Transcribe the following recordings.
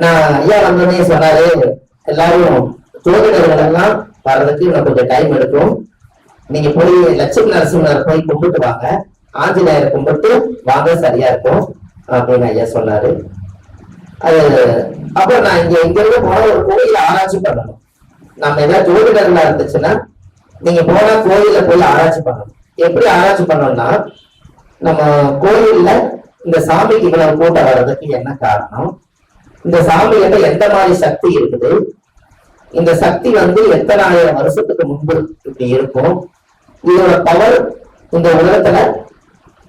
நான் ஐயா வந்தோடனே சொன்னாரு எல்லாரும் ஜோதிடர்கள் எல்லாம் வர்றதுக்கு இன்னும் கொஞ்சம் டைம் எடுக்கும். நீங்க போய் லட்சுமி நரசிம்மர் போய் கும்பிட்டு வாங்க. ஆஞ்சநேயர் கும்பிட்டு வாங்க சரியா இருக்கும் அப்படின்னு ஐயா சொன்னாரு. அது அப்போ நான் இங்க இங்க இருந்து போன ஒரு கோயில ஆராய்ச்சி பண்ணணும். நம்ம ஏதாவது ஜோதிடர்களா இருந்துச்சுன்னா நீங்க போனா கோயில போய் ஆராய்ச்சி பண்ணணும். எப்படி ஆராய்ச்சி பண்ணோம்னா நம்ம கோயில்ல இந்த சாமிக்கு இவ்வளவு கூட்டம் வர்றதுக்கு என்ன காரணம்? இந்த சாமிகிட்ட எந்த மாதிரி சக்தி இருக்குது? இந்த சக்தி வந்து எத்தனை ஆயிரம் வருஷத்துக்கு முன்பு இப்படி இருக்கும்? இதோட பவர் இந்த உலகத்துல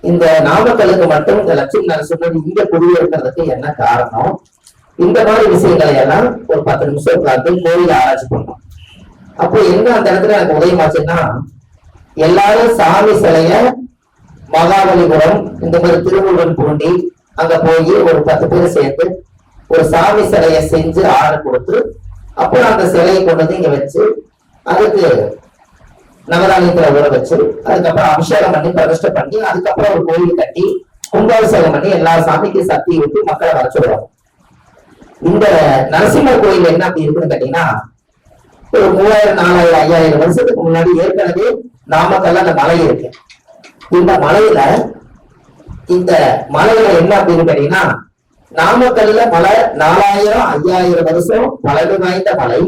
இந்த நாமக்கலுக்கு மட்டும் இந்த லட்சுமி நரசிம்மன் இங்க குடியிருக்கிறதுக்கு என்ன காரணம்? இந்த மாதிரி விஷயங்களை எல்லாம் ஒரு பத்து நிமிஷம் உட்கார்ந்து கோயில் ஆராய்ச்சி பண்ணோம். அப்போ எங்க அந்த இடத்துல எனக்கு உதயமாச்சுன்னா எல்லாரும் சாமி சிலைய மகாபலிபுரம் இந்த மாதிரி திருமுருகன் பூண்டி அங்க போய் ஒரு பத்து பேர் சேர்ந்து ஒரு சாமி சிலையை செஞ்சு ஆர்டர் கொடுத்து அப்புறம் அந்த சிலையை கொண்டு வந்து இங்க வச்சு அதுக்கு நவதானியத்துல ஊற வச்சு அதுக்கப்புறம் அபிஷேகம் பண்ணி பிரதிஷ்டை பண்ணி அதுக்கப்புறம் ஒரு கோயில் கட்டி கும்பாபிஷேகம் பண்ணி எல்லா சாமிக்கும் சக்தி விட்டு மக்களை வர சொல்லுவாங்க. இந்த நரசிம்மர் கோயில் என்ன அப்படி இருக்குன்னு கேட்டீங்கன்னா ஒரு மூவாயிரம் நாலாயிரம் ஐயாயிரம் வருஷத்துக்கு முன்னாடி ஏற்கனவே நாமக்கல்ல அந்த மலை இருக்கு. இந்த மலையில இந்த மலையில என்ன அப்படின்னு கேட்டீங்கன்னா நாமக்கல்ல பல நாலாயிரம் ஐயாயிரம் வருஷம் பழமை வாய்ந்த மலை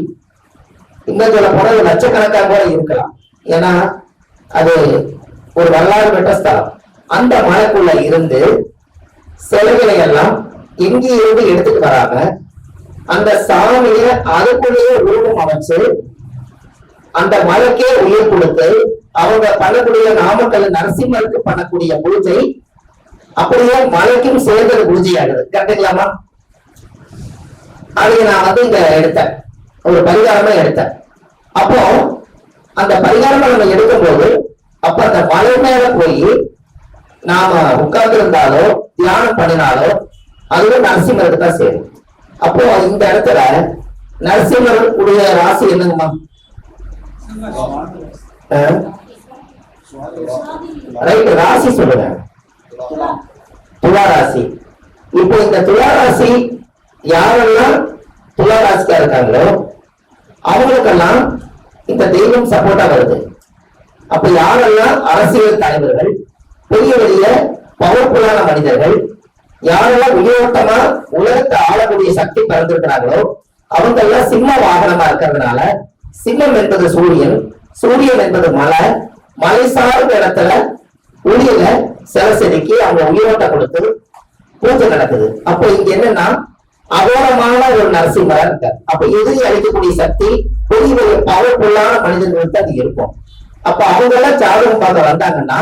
இன்னும் சொல்ல போனா லட்சக்கணக்காக கூட இருக்கலாம். ஏன்னா அது ஒரு வரலாறு பெற்ற ஸ்தலம். அந்த மலைக்குள்ள இருந்து சிலைகளை எல்லாம் எங்கே இருந்து எடுத்துட்டு வராங்க அந்த சாமிய அதுக்குள்ளேயே உருவம் அமைச்சு அந்த மலைக்கே உயிர் கொடுத்து அவங்க பண்ணக்கூடிய நாமக்கல் நரசிம்மருக்கு பண்ணக்கூடிய பூஜை அப்படியே மலைக்கும் சேர்ந்தது பூஜை ஆகுது கரெக்டுங்களாமா அதை நான் வந்து இங்க எடுத்தேன். ஒரு பரிகாரமா எடுத்தேன். அப்போ அந்த பரிகாரமா நம்ம எடுக்கும்போது அப்ப அந்த மலை மேல போய் நாம உட்கார்ந்து இருந்தாலோ தியானம் பண்ணினாலோ அதுவும் நரசிம்மருக்கு தான் சேரும். அப்போ இந்த இடத்துல நரசிம்மர் உடைய ராசி என்னங்கம்மா? ரைட் ராசி சொல்லுங்க. துளாராசி. இப்போ இந்த துளாராசி யாரெல்லாம் துளாராசிக்கா இருக்காங்களோ அவங்களுக்கெல்லாம் இந்த தெய்வம் சப்போர்ட்டா வருது. அப்ப யாரெல்லாம் அரசியல் தலைவர்கள் பெரிய பெரிய பவர்ஃபுல்லான மனிதர்கள் யாரெல்லாம் உயிரோட்டமா உலகத்தை ஆளக்கூடிய சக்தி பிறந்திருக்கிறாங்களோ அவங்க எல்லாம் சிம்ம வாகனமா இருக்கிறதுனால சிம்மம் என்பது சூரியன் சூரியன் என்பது மலை மலை சார்ந்த இடத்துல ஒளியில சில அவங்க உயிரோட்ட கொடுத்து பூஜை நடக்குது. அப்போ இங்க என்னன்னா அகோரமான ஒரு நரசிம்மரா இருக்கார். அப்ப எதிரி அளிக்கக்கூடிய சக்தி பெரிய பெரிய பவர்ஃபுல்லான மனிதர்களுக்கு அது இருக்கும். அப்ப அவங்க எல்லாம் ஜாதகம் பார்க்க வந்தாங்கன்னா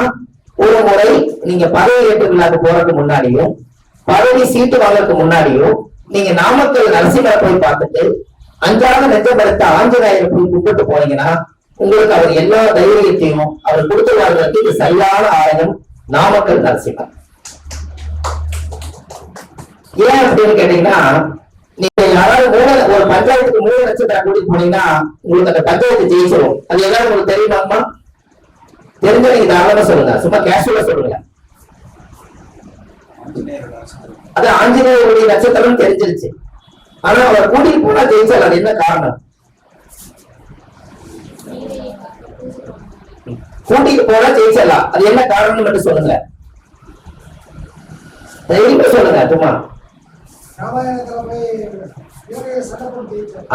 ஒரு முறை நீங்க பதவி ஏற்று விழாக்கு போறதுக்கு முன்னாடியும் பதவி சீட்டு வாங்கறதுக்கு முன்னாடியும் நீங்க நாமக்கல் நரசிம்மரை போய் பார்த்துட்டு அஞ்சாவது நெஞ்சப்படுத்த ஆஞ்சநேயரை போய் கும்பிட்டு போனீங்கன்னா உங்களுக்கு அவர் எல்லா தைரியத்தையும் அவர் கொடுத்து வாழ்றதுக்கு இது சரியான ஆயுதம் நாமக்கல் நரசிம்மர் ஏன் அப்படின்னு கேட்டீங்கன்னா நீங்க யாராவது மூணு ஒரு பஞ்சாயத்துக்கு மூணு லட்சம் கூட்டிட்டு போனீங்கன்னா உங்களுக்கு அந்த பஞ்சாயத்து ஜெயிச்சிடும் அது எல்லாரும் உங்களுக்கு தெரியுமாமா தெரிஞ்ச நீங்க தாராளமா சொல்லுங்க. சும்மா கேஷுவலா சொல்லுங்க. அது ஆஞ்சநேயருடைய நட்சத்திரம் தெரிஞ்சிருச்சு. ஆனா அவர் கூட்டிட்டு போனா ஜெயிச்சால் அது என்ன காரணம்? கூட்டிட்டு போனா ஜெயிச்சிடலாம். அது என்ன காரணம்னு மட்டும் சொல்லுங்க தைரியமா சொல்லுங்க சும்மா.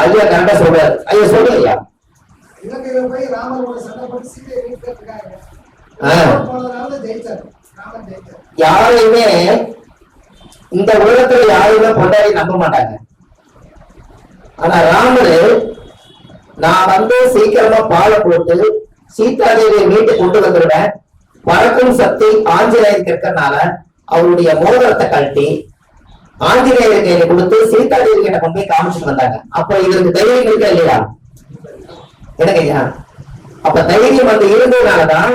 ஐயா கரெக்டா சொல்றாரு. ஐயா சொல்லுங்க ஐயா ஆ. யாரையுமே இந்த உலகத்துல யாரையுமே பொண்டாடி நம்ப மாட்டாங்க. ஆனா ராமரு நான் வந்து சீக்கிரமா பாலை போட்டு சீதாதேவியை மீட்டு கொண்டு வந்துடுவேன் பறக்கும் சக்தி ஆஞ்சநேயருக்கு இருக்கறனால அவருடைய மோதிரத்தை கழட்டி ஆஞ்சநேயர் கையில கொடுத்து சீதாதேவி கிட்ட கொண்டு போய் காமிச்சிட்டு வந்தாங்க. அப்ப இவருக்கு தைரியம் இருக்கா இல்லையா? எனக்கு ஐயா? அப்ப தைரியம் வந்து இருந்ததுனாலதான்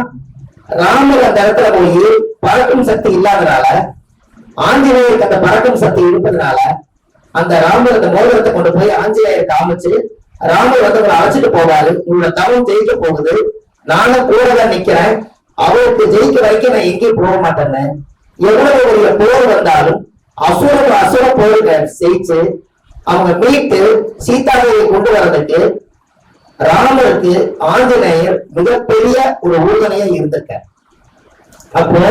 ராமர் அந்த இடத்துல போய் பறக்கும் சக்தி இல்லாதனால ஆஞ்சநேயருக்கு அந்த பறக்கும் சக்தி இருப்பதனால அந்த ராமர் அந்த மோதிரத்தை கொண்டு போய் ஆஞ்சநேயர் காமிச்சு ராமர் வந்து உங்களை அழைச்சிட்டு போவாரு. உங்களோட தவம் ஜெயிக்க போகுது. நானும் கூட தான் நிக்கிறேன். அவருக்கு ஜெயிக்க வரைக்கும் நான் எங்கேயும் போக மாட்டேன்னு. எவ்வளவு பெரிய போர் வந்தாலும் அசுர அசுர போர்களை ஜெயிச்சு அவங்க மீட்டு சீதாவையை கொண்டு வர்றதுக்கு ராமருக்கு ஆஞ்சநேயர் மிகப்பெரிய ஒரு ஊர்தனையா இருந்திருக்க அப்போ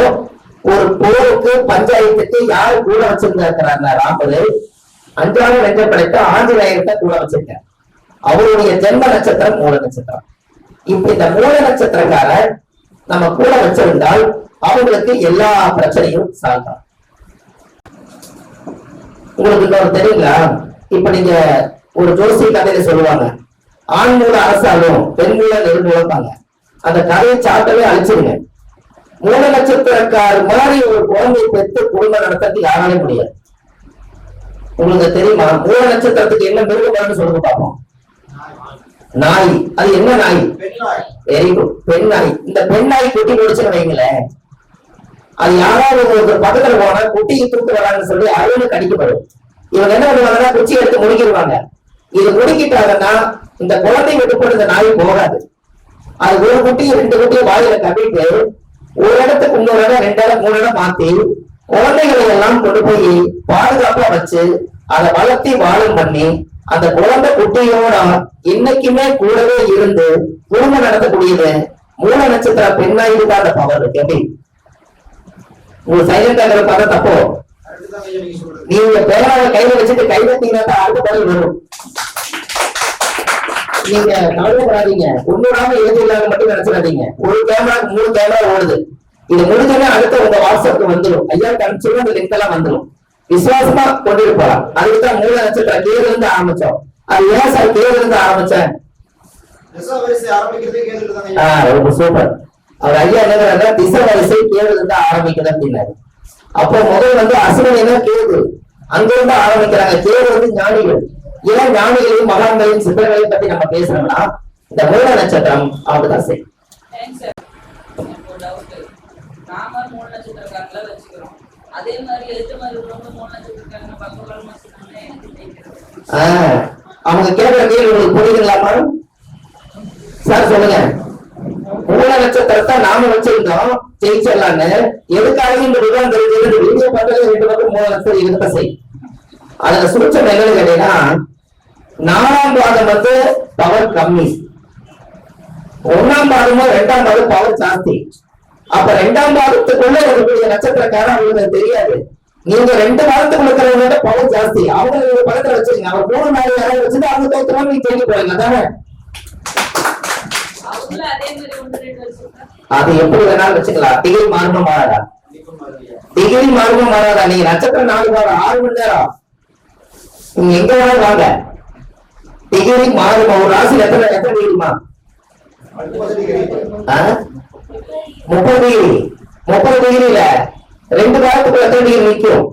ஒரு போருக்கு பஞ்சாயத்துக்கு யார் கூட வச்சிருந்திருக்கிறாங்க ராமரு. அஞ்சாவது வென்ற படைத்த ஆஞ்சநேயர்கிட்ட கூட வச்சிருக்கார். அவருடைய ஜென்ம நட்சத்திரம் மூல நட்சத்திரம். இந்த மூல நட்சத்திரக்கார நம்ம கூட வச்சிருந்தால் அவங்களுக்கு எல்லா பிரச்சனையும் சால்வ் ஆகும். உங்களுக்கு இன்னொரு தெரியுங்களா? இப்ப நீங்க ஒரு ஜோசி கதையில சொல்லுவாங்க. ஆண் மூல அரசாலும் பெண் மூல நெருங்குவாங்க அந்த கதையை சாட்டவே அழிச்சிருங்க. மூல நட்சத்திரக்கார் மாதிரி ஒரு குழந்தையை பெற்று குடும்பம் நடத்துறது யாராலே முடியாது. உங்களுக்கு தெரியுமா? மூல நட்சத்திரத்துக்கு என்ன மிருகம் சொல்லுங்க பார்ப்போம். நாய். அது என்ன நாய்? வெரி குட் பெண் நாய் இந்த பெண் நாய் குட்டி முடிச்சுன்னு வைங்களேன். அது யாராவது ஒருத்தர் பக்கத்துல போனா குட்டியை தூக்கு வராங்கன்னு சொல்லி அருள் கடிக்கப்படும் இவங்க என்ன பண்ணுவாங்கன்னா குச்சி எடுத்து முடிக்கிடுவாங்க. இது முடிக்கிட்டாங்கன்னா இந்த குழந்தை விட்டு போட்டு இந்த நாய் போகாது. அது ஒரு குட்டி ரெண்டு குட்டியை வாயில கட்டிட்டு ஒரு இடத்துக்கு இன்னொரு இடம் ரெண்டு இடம் மூணு இடம் மாத்தி குழந்தைகளை எல்லாம் கொண்டு போய் பாதுகாப்பா வச்சு அதை வளர்த்தி வாழும் பண்ணி அந்த குழந்தை குட்டியோட என்னைக்குமே கூடவே இருந்து குடும்பம் நடத்தக்கூடியது. மூல நட்சத்திர பெண்ணா இருக்காத அந்த பவர் இருக்கு. எப்படி? உங்களுக்கு சைலண்டா இருக்கிற தப்போ? நீங்க சொல்றது பேராவை கையில வச்சுட்டு கை தட்டிங்கன்னா அடுத்த பதில் வரும். நீங்க கவலைப்படாதீங்க. ஒண்ணுடாம எழுதி இல்லாத மட்டும் நினைச்சிடாதீங்க. ஒரு கேமராக்கு மூணு கேமரா ஓடுது. இது முடிஞ்சோடனே அடுத்த உங்க வாட்ஸ்அப்க்கு வந்துடும் ஐயா கணிச்சு அந்த லிங்க் எல்லாம் வந்துடும் விசுவாசமா கொண்டுட்டு போலாம் அதுக்கு தான் மூல நட்சத்திரம் கேது இருந்து ஆரம்பிச்சோம். அது ஏன் சார் கேது இருந்து ஆரம்பிச்சேன் ரொம்ப சூப்பர் அவர் ஐயா என்ன திசை வரிசை கேது இருந்து ஆரம்பிக்குது அப்படின்னாரு அப்போ முதல் வந்து அசுரனா கேது அங்கிருந்து ஆரம்பிக்கிறாங்க. கேது வந்து ஞானிகள். ஏன் ஞானிகளையும் மகான்களையும் சித்தர்களையும் பத்தி நம்ம பேசுறோம்னா இந்த மூல நட்சத்திரம் அப்படிதான் செய்யும் தேங்க்ஸ் சார் எனக்கு ஒரு டவுட்டு நாம மூணு நட்சத்திரக்காரங்கள வச்சுக்கிறோம் அதே மாதிரி எதிர்த்து உள்ளவங்க மூணு நட்சத்திரக்காரங்க பக்கபலமா வச்சுக்கணும்னா எனக்கு அவங்க கேட்கிற கேள்வி உங்களுக்கு புரியுதுங்களாமா சார் சொல்லுங்க. மூல நட்சத்திரத்தை நாம வச்சிருந்தோம் ஜெயிச்சிடலான்னு. எதுக்காக இந்த விவரம் தெரிஞ்சது? வீடியோ பண்றது ரெண்டு பக்கம் மூணு நட்சத்திரம் இருக்க செய். அதுல சுருச்சம் என்னன்னு கேட்டீங்கன்னா நாலாம் பாதம் வந்து பவர் கம்மி. ஒன்னாம் பாதமும் ரெண்டாம் பாதம் பவர் ஜாஸ்தி. அப்ப ரெண்டாம் பாதத்துக்குள்ள இருக்கக்கூடிய நட்சத்திரக்காரன் அவங்களுக்கு தெரியாது. நீங்க ரெண்டு பாதத்துக்குள்ள இருக்கிறவங்க பவர் ஜாஸ்தி. அவங்க படத்துல வச்சிருங்க. அவர் மூணு நாலு யாராவது வச்சுட்டு அவங்க தோத்துறாங்க நீங்க தேடி போறீங்க. அவங்களும் அதே எப்படி வேணாலும் வச்சுக்கலாம். டிகிரி மாறுமா மாறாதா? டிகிரி மாறுமா மாறாதா? நீங்க நட்சத்திரம் நாலு வாரம் ஆறு மணி நேரம். நீங்க எங்க வேணாலும் வாங்க. டிகிரி மாறுமா ஒரு ராசியில் எத்தனை எத்தனை டிகிரிமா முப்பது டிகிரி? முப்பது டிகிரி முப்பது டிகிரில ரெண்டு வாரத்துக்குள்ள எத்தனை டிகிரி நிற்கும்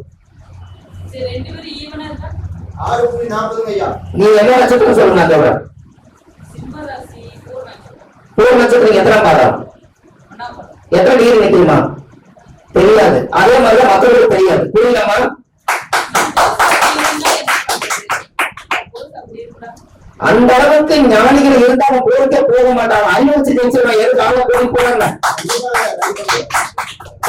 நீ என்ன நட்சத்திரம் சொல்லுங்க அதோட சிம்ம ராசி பூர் நட்சத்திரம். பூர் நட்சத்திரம் எத்தனை பாதம்? எத்தனை டிகிரி நிற்குமா தெரியாது. அதே மாதிரிதான் மற்றவங்களுக்கு தெரியாது. இருக்கா அந்த அளவுக்கு ஞானிகள் இருந்தா அவன் போருக்கே போக மாட்டாங்க. அறிவு வச்சு ஜெயிச்சிருவான் எதுக்கு அவங்க போய் போறாங்க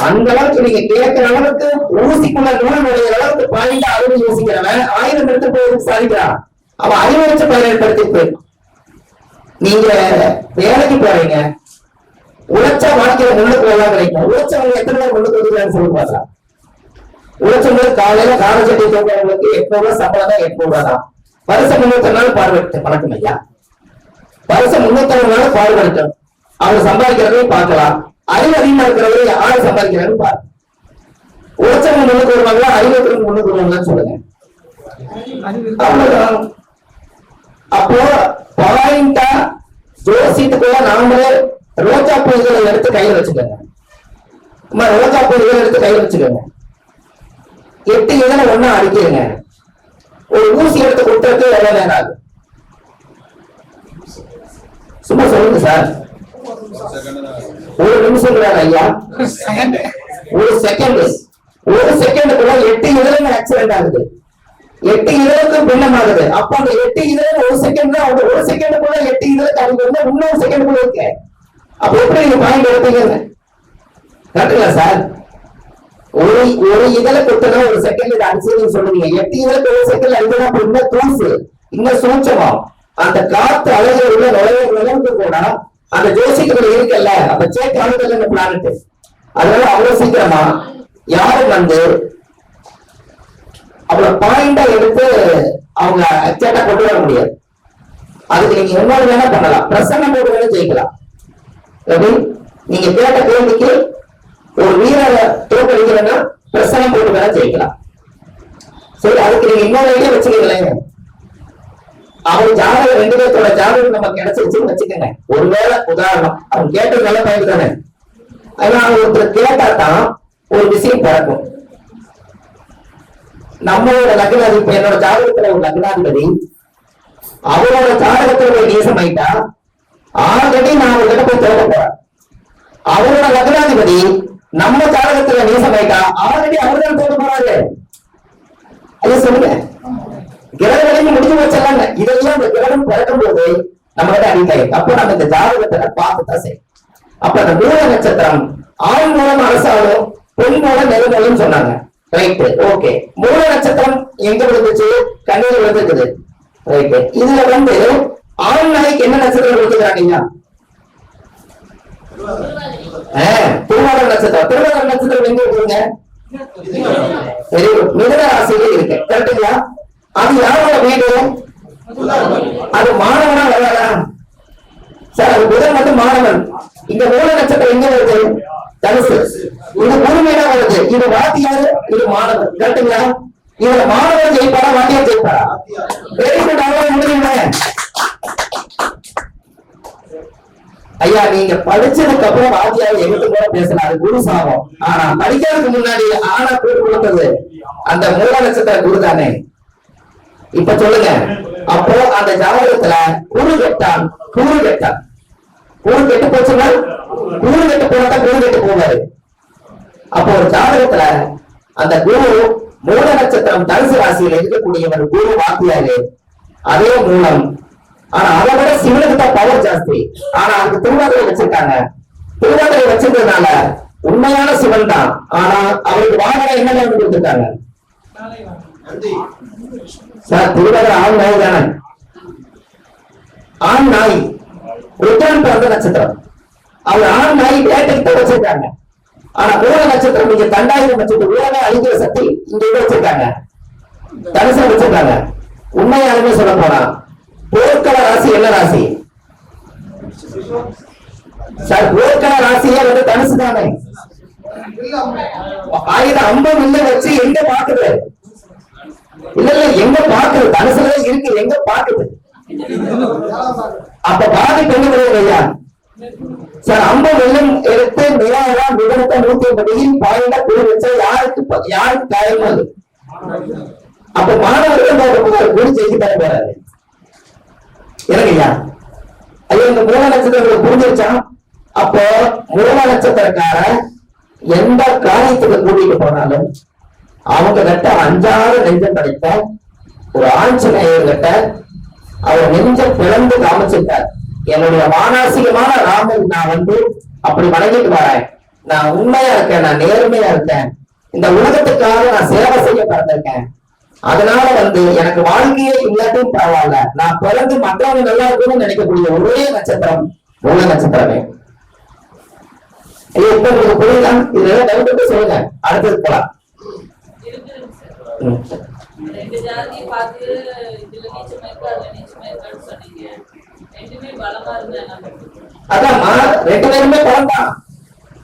அந்த அளவுக்கு நீங்க கேட்கிற அளவுக்கு ஊசிக்குள்ள நூல் நுழையிற அளவுக்கு பாயிண்ட் அறிவு யோசிக்கிறவன் ஆயிரம் எடுத்து போய் சாதிக்கிறான் அவன் அறிவு வச்சு பயன்படுத்தி போயிருக்கான் நீங்க வேலைக்கு போறீங்க. உழைச்சா வாழ்க்கையில முன்னுக்கு வரலாம் கிடைக்கும் உழைச்சவங்க எத்தனை பேர் முன்னுக்கு வந்துக்கிறான்னு சொல்லி பார்க்கலாம். உழைச்சவங்களுக்கு காலையில கால சட்டை தூங்குறவங்களுக்கு எட்நூறு சம்பளம் தான் எட்நூறு தான் வருஷம் முன்னூத்தி நாள் பார்வையிட்ட பழக்கம் ஐயா வருஷம் முன்னூத்தி நாள் பார்வையிட்டோம். அவர் சம்பாதிக்கிறதையும் பார்க்கலாம். அறிவு அதிகமா இருக்கிறவரை யாரு சம்பாதிக்கிறான்னு பாருங்க உழைச்சவங்க முன்னுக்கு வருவாங்களா அறிவு முன்னுக்கு வருவாங்களான்னு சொல்லுங்க. அப்போ பாயிண்டா ஜோசியத்துக்குள்ள நாமளே ரோஜா பூஜைகளை எடுத்து கையில் வச்சுக்கோங்க. ரோஜா பூஜைகளை எடுத்து கையில் வச்சுக்கோங்க. எட்டு இதனை ஒன்னா அடிக்கிறேங்க ஒரு ஊசி எடுத்து கொடுத்ததுக்கு எவ்வளவு நேரம் ஆகுது? சும்மா சொல்லுங்க சார். ஒரு நிமிஷம் கிடையாது ஐயா. ஒரு செகண்ட் ஒரு செகண்டுக்குள்ள எட்டு இதழுங்க ஆக்சிடென்ட் ஆகுது. எட்டு இதழுக்கு பின்னமாகுது. அப்ப அந்த எட்டு இதழ் ஒரு செகண்ட் தான் ஒரு செகண்டுக்குள்ள எட்டு இதழ் அவங்க வந்து இன்னொரு செகண்டுக்குள்ள இருக்கு. அப்ப எப்படி நீங்க பாயிண்ட் எடுத்தீங்க கரெக்டுங்களா சார்? ஒரு ஒரு இதழ குத்துனா ஒரு செகண்ட் அடிச்சு நீங்க சொல்லுவீங்க. எட்டு இதழுக்கு ஒரு செகண்ட் அடிக்கணும் அப்ப இன்னும் தூசு இன்னும் சூட்சமம் அந்த காத்து அலைகள் உள்ள நுழைய நிலவுக்கு கூட அந்த ஜோசிக்கிற இருக்குல்ல அந்த சேக் அணுகல் இந்த பிளானட் அதனால அவ்வளவு சீக்கிரமா யாரும் வந்து அவ்வளவு பாயிண்டா எடுத்து அவங்க அச்சேட்டா கொண்டு வர முடியாது. அதுக்கு நீங்க இன்னொரு வேணா பண்ணலாம். பிரசன்ன போட்டு வேணா ஜெயிக்கலாம். நீங்க கேட்ட கேள்விக்கு ஒரு வீரரை தோற்கடிக்கிறேன்னா பிரசனம் போட்டு வேணா ஜெயிக்கலாம். சரி அதுக்கு நீங்க இன்னொரு ஐடியா வச்சுக்கீங்களேன். அவர் ஜாதகம் ரெண்டு பேர்த்தோட ஜாதகம் நம்ம கிடைச்சிருச்சுன்னு வச்சுக்கோங்க. ஒருவேளை உதாரணம் அவன் கேட்டது நல்ல பயிர் தானே? ஆனா ஒருத்தர் கேட்டா தான் ஒரு விஷயம் பிறக்கும். நம்மளோட லக்னாதிபதி என்னோட ஜாதகத்துல ஒரு லக்னாதிபதி அவரோட ஜாதகத்துல ஒரு நேசம் ஆயிட்டா ஆல்ரெடி நான் அவர்கிட்ட போய் தேட போறேன். அவரோட லக்னாதிபதி நம்ம ஜாதகத்துல நீ சமைக்கா ஆல்ரெடி அவர் தான் தோக்க போறாரு. அது சொல்லுங்க. கிரகங்களையும் முடிஞ்சு வச்சலாம் இதெல்லாம் இந்த கிரகம் பிறக்கும் போது நம்ம கிட்ட அடிக்காய் அப்ப நம்ம இந்த ஜாதகத்தை பார்த்து தான் செய்யும் அப்ப அந்த மூல நட்சத்திரம் ஆண் மூலம் அரசாலும் பெண் மூலம் நெருங்கலும் சொன்னாங்க. ரைட்டு ஓகே மூல நட்சத்திரம் எங்க விழுந்துச்சு? கண்ணீர் விழுந்துருக்குது. ரைட்டு இதுல வந்து ஆண் நாய்க்கு என்ன நட்சத்திரம் விழுந்துக்கிறாங்க திருவாதிரை நட்சத்திரம். திருவாதிரை நட்சத்திரம் எங்க இருக்குங்க? வெரி குட் மிதன ராசியில இருக்கு. கரெக்டுங்களா அது யாரோட வீடு? அது மாணவனா வராதா சார் அது புதன் வந்து மாணவன். இந்த மூல நட்சத்திரம் எங்க வருது? தனுசு. இது முழுமையா வருது. இது வாத்தியாரு இது மாணவன் கரெக்டுங்களா இதுல மாணவன் ஜெயிப்பாரா வாத்தியார் ஜெயிப்பாரா? வெரி குட் அவ்வளவு முடியுங்க ஐயா நீங்க படிச்சதுக்கு அப்புறம் வாத்தியார் எங்கிட்ட கூட பேசலாம் அது குரு சாபம் ஆனா படிக்கிறதுக்கு முன்னாடி ஆனா பேர் கொடுத்தது. அந்த மூல நட்சத்திர குரு தானே. இப்ப சொல்லுங்க. அப்போ அந்த ஜாதகத்துல குரு கெட்டான் குரு கெட்டான். குரு கெட்டு போச்சுன்னா குரு கெட்டு போனா குரு கெட்டு போவாரு. அப்போ ஒரு ஜாதகத்துல அந்த குரு மூல நட்சத்திரம் தனுசு இருக்கக்கூடிய இருக்கக்கூடியவர் குரு வாத்தியாரு. அதே மூலம் ஆனா அதை விட சிவனுக்கு தான் பவர் ஜாஸ்தி. ஆனா அதுக்கு திருவாதிரை வச்சிருக்காங்க. திருவாதிரை வச்சிருந்ததுனால உண்மையான சிவன் தான். ஆனா அவருக்கு வாகனம் என்ன கொடுத்துருக்காங்க? சார் திருவாதிரை ஆண் நாய் தானே? ஆண் நாய். ருத்ரன் பிறந்த நட்சத்திரம். அவர் ஆண் நாய் வேட்டைக்கு தான் வச்சிருக்காங்க. ஆனா மூல நட்சத்திரம் இங்க தண்டாயிரம் நட்சத்திரம் உலக அழிக்கிற சக்தி இங்க வச்சிருக்காங்க. தனுசு வச்சிருக்காங்க. உண்மையாலுமே சொல்ல போனா போர்க்கள ராசி என்ன ராசி? சார் போர்க்கள ராசியே வந்து தனுசு தானே? ஆயுத அம்பம் இல்ல வச்சு எங்க பாக்குது? இல்ல இல்ல எங்க பாக்குது? தனுசுல இருக்கு எங்க பாக்குது? அப்ப பாதிப்பு என்ன கிடையாது ஐயா? சார் அம்ப வெள்ளம் எடுத்து நிலாவா விவரத்தை நூத்தி ஐம்பது பாயிண்டா குழு வச்சா யாருக்கு யாருக்கு காயமா அது? அப்ப மாணவர்கள் குரு ஜெயிச்சு தர போறாரு எனக்கு ஐயா இந்த மூல நட்சத்திரங்களை புரிஞ்சிருச்சா அப்போ மூல நட்சத்திரக்கார எந்த காரியத்துக்கு கூட்டிட்டு போனாலும் அவங்க கிட்ட அஞ்சாறு நெஞ்சம் கிடைத்த ஒரு ஆஞ்சநேயர் கிட்ட அவர் நெஞ்ச பிறந்து காமிச்சிருக்கார். என்னுடைய மானாசிகமான ராமன் நான் வந்து அப்படி வணங்கிட்டு வரேன் நான் உண்மையா இருக்கேன் நான் நேர்மையா இருக்கேன். இந்த உலகத்துக்காக நான் சேவை செய்ய பிறந்திருக்கேன். அதனால வந்து எனக்கு வாழ்க்கையே இல்லாட்டும் பரவாயில்ல. நான் பிறந்து மற்றவங்க நல்லா இருக்கணும்னு நினைக்கக்கூடிய ஒரே நட்சத்திரம் மூல நட்சத்திரமே. ஐயா, இப்ப உங்களுக்கு புரியுதா? இதுல டவுட் சொல்லுங்க. அடுத்தது போலாம். அதான் ரெண்டு பேருமே படம் தான்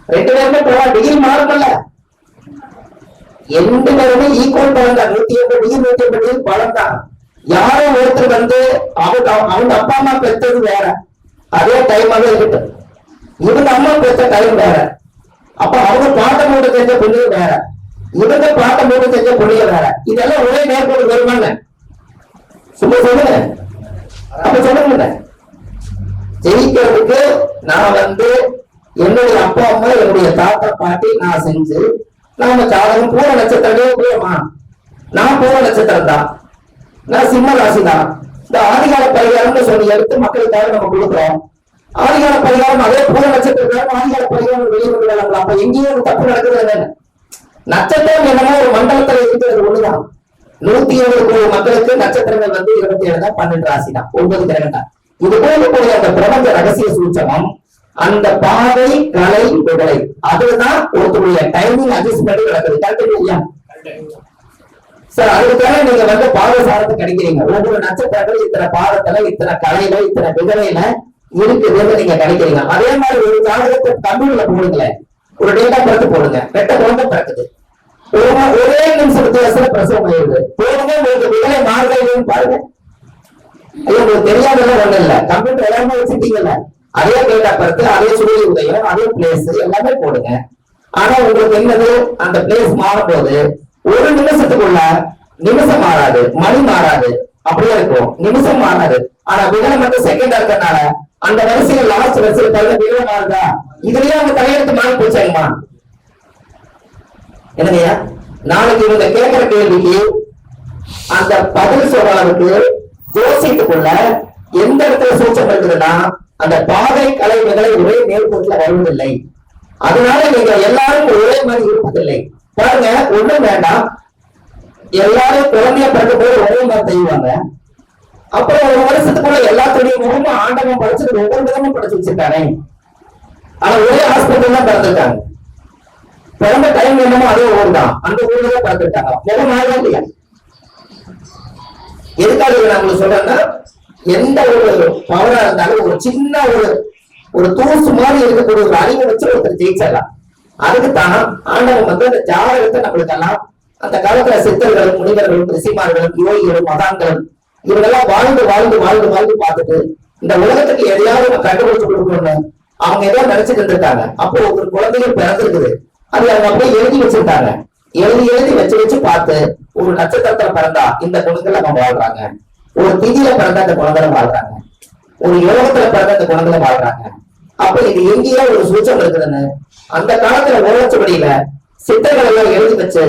ரெண்டு பேருமே படம் டிகிரி மாறுமல்ல ரெண்டு பேருமே ஈக்குவல் படம் தான் நூத்தி எண்பது டிகிரி நூத்தி எண்பது டிகிரி படம் தான் யாரோ ஒருத்தர் வந்து அவங்க அவங்க அப்பா அம்மா பெற்றது வேற. அதே டைமாவே இருக்கட்டும். இவங்க அம்மா பெற்ற டைம் வேற. அப்ப அவங்க பாட்ட மூட செஞ்ச பொண்ணு வேற. இவங்க பாட்ட மூட செஞ்ச பொண்ணு வேற. இதெல்லாம் ஒரே நேர்கோடு வருமான சும்மா சொல்லுங்க. அப்ப சொல்லுங்க. ஜெயிக்கிறதுக்கு நான் வந்து என்னுடைய அப்பா அம்மா என்னுடைய தாத்தா பாட்டி நான் செஞ்சு நாம ஜாதகம் பூர நட்சத்திரமே போயமா நான் பூர நட்சத்திரம் தான் நான் சிம்ம ராசி தான் இந்த ஆதிகால பரிகாரம்னு சொல்லி எடுத்து மக்களுக்காக நம்ம கொடுக்குறோம். ஆதிகால பரிகாரம் அதே பூர நட்சத்திரக்காரன் ஆதிகால பரிகாரம் வெளியே வரலாம். அப்ப எங்கேயும் ஒரு தப்பு நடக்குது என்ன நட்சத்திரம் என்னமோ ஒரு மண்டலத்துல இருக்கிறது ஒண்ணுதான். நூத்தி இருபது கோடி மக்களுக்கு நட்சத்திரங்கள் வந்து இருபத்தி ஏழு தான் பன்னெண்டு ராசி தான் ஒன்பது கிரகம் தான் இது போகக்கூடிய அந்த பிரபஞ்ச ரகசிய சூச்சகம் அந்த பாதை கலை விடலை அதுதான் ஒருத்தருடைய டைமிங் அட்ஜஸ்ட்மெண்ட் நடக்குது. கரெக்ட் இல்லையா? சார் அதுக்காக நீங்க வந்து பாதசாரத்தை கிடைக்கிறீங்க ஒவ்வொரு நட்சத்திரங்கள் இத்தனை பாதத்துல இத்தனை கலையில இத்தனை விதவையில இருக்குதுன்னு நீங்க கிடைக்கிறீங்க அதே மாதிரி ஒரு ஜாதகத்தை தமிழ்ல போடுங்களேன். ஒரு டேட்டா பர்த் போடுங்க. ரெட்ட குழந்தை பிறக்குது. ஒரு- ஒரே நிமிஷம் வித்தியாசத்துல பிரசவம் ஆயிடுது? போடுங்க உங்களுக்கு விதவை மாறுதல் பாருங்க. ஐயோ உங்களுக்கு தெரியாதெல்லாம் ஒண்ணு இல்ல. கம்ப்யூட்டர் எல்லாமே வச்சுட்டீங்கல்ல அதே டேட்டா பர்த் அதே சூரிய உதயம் அதே பிளேஸ் எல்லாமே போடுங்க. ஆனா உங்களுக்கு என்னது? அந்த பிளேஸ் மாறும்போது ஒரு நிமிஷத்துக்குள்ள நிமிஷம் மாறாது மணி மாறாது. அப்படியே இருக்கும். நிமிஷம் மாறாது. ஆனா விகடம் மட்டும் செகண்ட் இருக்கறனால அந்த வரிசையில லாஸ்ட் வரிசையில தவிர விகடம் மாறுதா இதுலயே அவங்க தலையெழுத்து மாறி போச்சாங்கம்மா என்னங்கய்யா நாளைக்கு இவங்க கேட்கிற கேள்விக்கு அந்த பதில் சொல்றதுக்கு ஜோசியத்துக்குள்ள எந்த இடத்துல சூச்சம் இருக்குதுன்னா அந்த பாதை கலைவுகளை ஒரே நேர்கோட்டில் வருவதில்லை அதனால நீங்க எல்லாரும் ஒரே மாதிரி இருப்பதில்லை. பாருங்க ஒண்ணும் வேண்டாம். எல்லாரும் குழந்தைய பிறந்த போது ஒரே மாதிரி செய்வாங்க அப்புறம் ஒரு வருஷத்துக்குள்ள எல்லாத்துடைய முகமும் ஆண்டவன் படிச்சுட்டு ஒவ்வொரு விதமும் படிச்சு வச்சிருக்கானே. ஆனா ஒரே ஹாஸ்பிட்டல் தான் பிறந்திருக்காங்க. பிறந்த டைம் என்னமோ அதே ஊர் தான். அந்த ஊர்ல தான் பிறந்திருக்காங்க. முகம் மாறவே இல்லையா? எதுக்காக நான் உங்களுக்கு சொல்றேன்னா எந்த ஒரு பவரா இருந்தாலும் ஒரு சின்ன ஒரு ஒரு தூசு மாதிரி இருக்கக்கூடிய ஒரு அறிவை வச்சு ஒருத்தர் ஜெயிச்சிடலாம். அதுக்குத்தான் ஆண்டவன் வந்து அந்த ஜாதகத்தை நம்மளுக்கெல்லாம் அந்த காலத்துல சித்தர்களும் முனிவர்களும் ரிசிமார்களும் யோகிகளும் மகான்களும் இவங்கெல்லாம் வாழ்ந்து வாழ்ந்து வாழ்ந்து வாழ்ந்து பார்த்துட்டு இந்த உலகத்துக்கு எதையாவது நம்ம கண்டுபிடிச்சு கொடுக்கணும்னு அவங்க ஏதோ நினைச்சிட்டு இருந்திருக்காங்க. அப்போ ஒரு குழந்தைகள் பிறந்திருக்குது. அது அவங்க அப்படியே எழுதி வச்சிருக்காங்க. எழுதி எழுதி வச்சு வச்சு பார்த்து ஒரு நட்சத்திரத்துல பிறந்தா இந்த குழந்தைகள் நம்ம வாழ்றாங்க. ஒரு திதியில பிறந்த அந்த குழந்தை வாழ்றாங்க. ஒரு யோகத்துல பிறந்த அந்த குழந்தை வாழ்றாங்க. அப்ப இது எங்கேயோ ஒரு சூச்சம் இருக்குதுன்னு அந்த காலத்துல ஓலச்சுவடியில சித்தர்கள் எல்லாம் எழுதி வச்சு